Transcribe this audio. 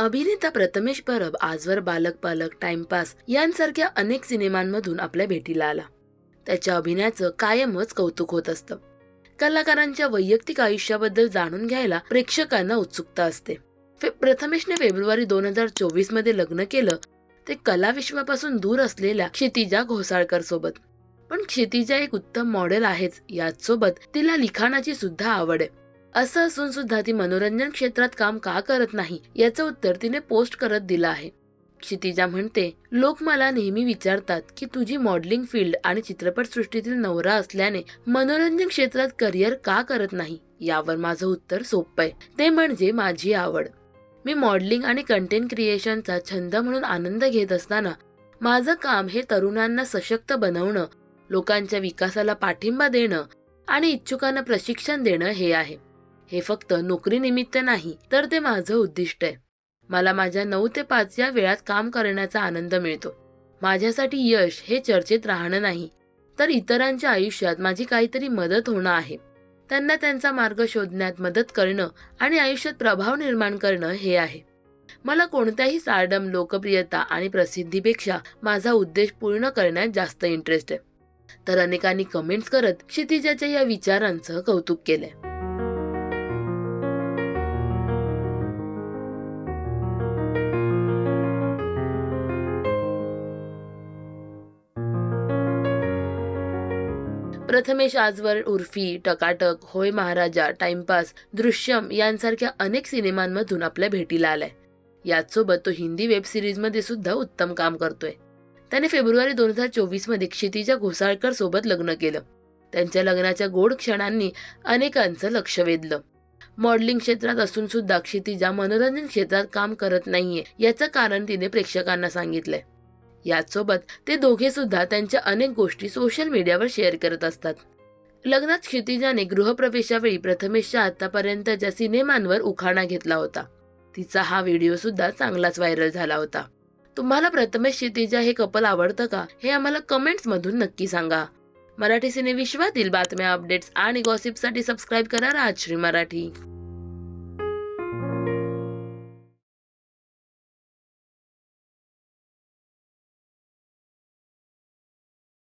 अभिनेता प्रथमेश परब आजवर बालक पालक टाइमपास यांसारख्या अनेक सिनेमांमधून आपल्या भेटीला आला. त्याच्या अभिनयाचं कायमच कौतुक होत असतं. कलाकारांच्या वैयक्तिक आयुष्याबद्दल जाणून घ्यायला प्रेक्षकांना उत्सुकता असते. प्रथमेशने फेब्रुवारी दोन हजार चोवीसमध्ये लग्न केलं. ते कलाविश्वापासून दूर असलेल्या क्षितिजा घोसाळकर सोबत. पण क्षितिजा एक उत्तम मॉडेल आहेच. याचसोबत तिला लिखाणाची सुद्धा आवड आहे. असं असून सुद्धा ती मनोरंजन क्षेत्रात काम का करत नाही याचं उत्तर तिने पोस्ट करत दिलं आहे. क्षितिजा म्हणते लोक मला नेहमी विचारतात की तुझी मॉडेलिंग फील्ड आणि चित्रपटसृष्टीतील नवरा असल्याने मनोरंजन क्षेत्रात करिअर का करत नाही? यावर माझं उत्तर सोपं आहे. ते म्हणजे माझी आवड. मी मॉडेलिंग आणि कंटेंट क्रिएशनचा छंद म्हणून आनंद घेत असताना माझं काम हे तरुणांना सशक्त बनवणं लोकांच्या विकासाला पाठिंबा देणं आणि इच्छुकांना प्रशिक्षण देणं हे आहे. हे फक्त नोकरीनिमित्त नाही तर ते माझं उद्दिष्ट आहे. मला माझ्या नऊ ते पाच या वेळात काम करण्याचा आनंद मिळतो. माझ्यासाठी यश हे चर्चेत राहणं नाही तर इतरांच्या आयुष्यात माझी काहीतरी मदत होणं आहे. त्यांना त्यांचा मार्ग शोधण्यात मदत करणं आणि आयुष्यात प्रभाव निर्माण करणं हे आहे. मला कोणत्याही सार्डम लोकप्रियता आणि प्रसिद्धीपेक्षा माझा उद्देश पूर्ण करण्यात जास्त इंटरेस्ट आहे. तर अनेकांनी कमेंट्स करत क्षितिजाच्या या विचारांचं कौतुक केलंय. प्रथमेश आजवर उर्फी टकाटक होय महाराजा टाइमपास दृश्यम यांसारख्या अनेक सिनेमांमधून आपल्या भेटीला आलाय. याचसोबत तो हिंदी वेब सिरीजमध्ये सुद्धा उत्तम काम करतोय. त्याने फेब्रुवारी दोन हजार चोवीसमध्ये क्षितिजा घोसाळकर सोबत लग्न केलं. त्यांच्या लग्नाच्या गोड क्षणांनी अनेकांचं लक्ष वेधलं. मॉडेलिंग क्षेत्रात असून सुद्धा क्षितिजा मनोरंजन क्षेत्रात काम करत नाहीये याचं कारण तिने प्रेक्षकांना सांगितलंय. याचसोबत ते दोघे सुद्धा त्यांच्या अनेक गोष्टी सोशल मीडियावर शेअर करत असतात. लग्नात क्षितिजाने गृहप्रवेशावेळी प्रथमेशच्या आतापर्यंतच्या सिनेमांवर उखाणा घेतला होता तिचा हा व्हिडिओ सुद्धा चांगलाच व्हायरल झाला होता. तुम्हाला प्रथमेश क्षितिजा हे कपल आवडतं का? हे आम्हाला कमेंट्स मधून नक्की सांगा. मराठी सिने विश्वातील बातम्या अपडेट्स आणि गॉसिपसाठी सबस्क्राईब करा राजश्री मराठी.